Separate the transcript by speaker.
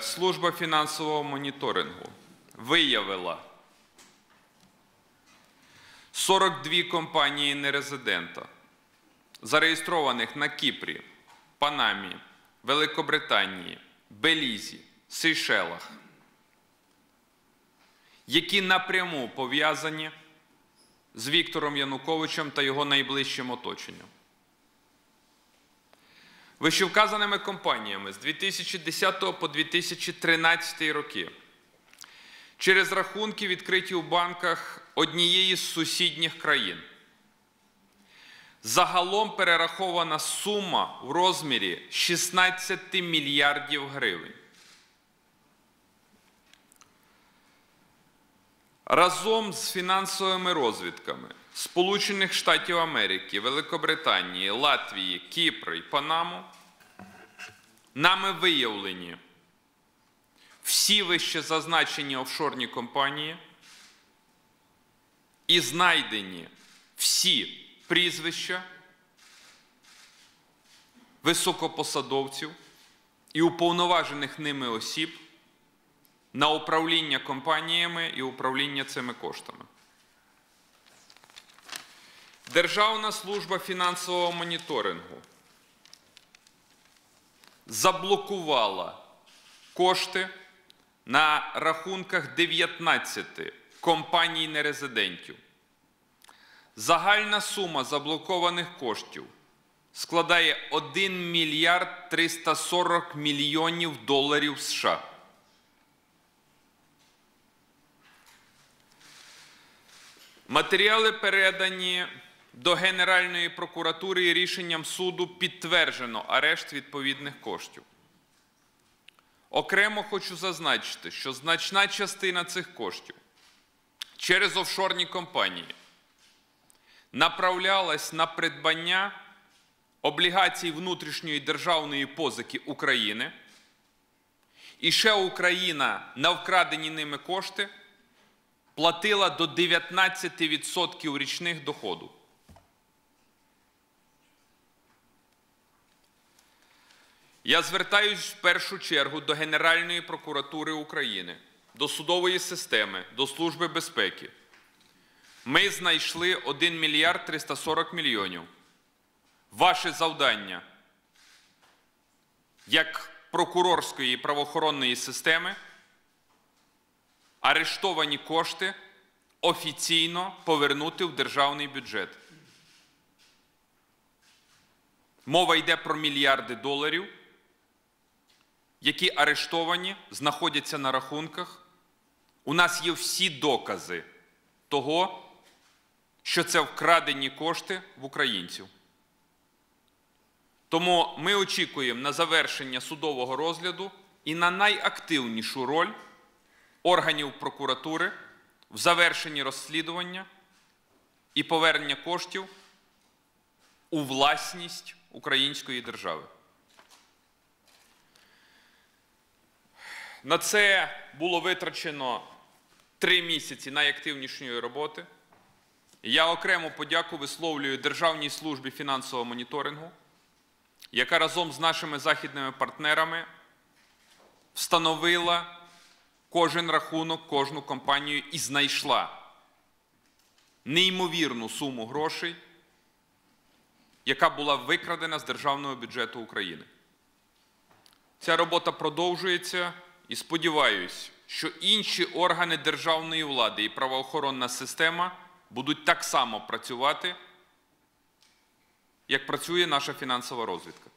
Speaker 1: Служба фінансового моніторингу виявила 42 компанії нерезидента, зареєстрованих на Кіпрі, Панамі, Великобританії, Белізі, Сейшелах, які напряму пов'язані з Віктором Януковичем та його найближчим оточенням. Вищевказаними компаніями з 2010 по 2013 роки через рахунки, відкриті у банках однієї з сусідніх країн. Загалом перерахована сума в розмірі 16 мільярдів гривень. Разом з фінансовими розвідками Сполучених Штатів Америки, Великобританії, Латвії, Кіпру і Панаму нами виявлені всі вище зазначені офшорні компанії і знайдені всі прізвища високопосадовців і уповноважених ними осіб на управління компаніями і управління цими коштами. Державна служба фінансового моніторингу заблокувала кошти на рахунках 19 компаній нерезидентів. Загальна сума заблокованих коштів складає 1 мільярд 340 мільйонів доларів США. Матеріали передані до Генеральної прокуратури і рішенням суду підтверджено арешт відповідних коштів. Окремо хочу зазначити, що значна частина цих коштів через офшорні компанії направлялась на придбання облігацій внутрішньої державної позики України. І ще Україна на вкрадені ними кошти платила до 19% річних доходу. Я звертаюсь в першу чергу до Генеральної прокуратури України, до судової системи, до Служби безпеки. Ми знайшли 1 мільярд 340 мільйонів. Ваше завдання як прокурорської і правоохоронної системи арештовані кошти офіційно повернути в державний бюджет. Мова йде про мільярди доларів, які арештовані, знаходяться на рахунках. У нас є всі докази того, що це вкрадені кошти в українців. Тому ми очікуємо на завершення судового розгляду і на найактивнішу роль органів прокуратури в завершенні розслідування і повернення коштів у власність української держави. На це було витрачено три місяці найактивнішої роботи. Я окремо подяку висловлюю Державній службі фінансового моніторингу, яка разом з нашими західними партнерами встановила кожен рахунок, кожну компанію і знайшла неймовірну суму грошей, яка була викрадена з державного бюджету України. Ця робота продовжується і сподіваюся, що інші органи державної влади і правоохоронна система будуть так само працювати, як працює наша фінансова розвідка.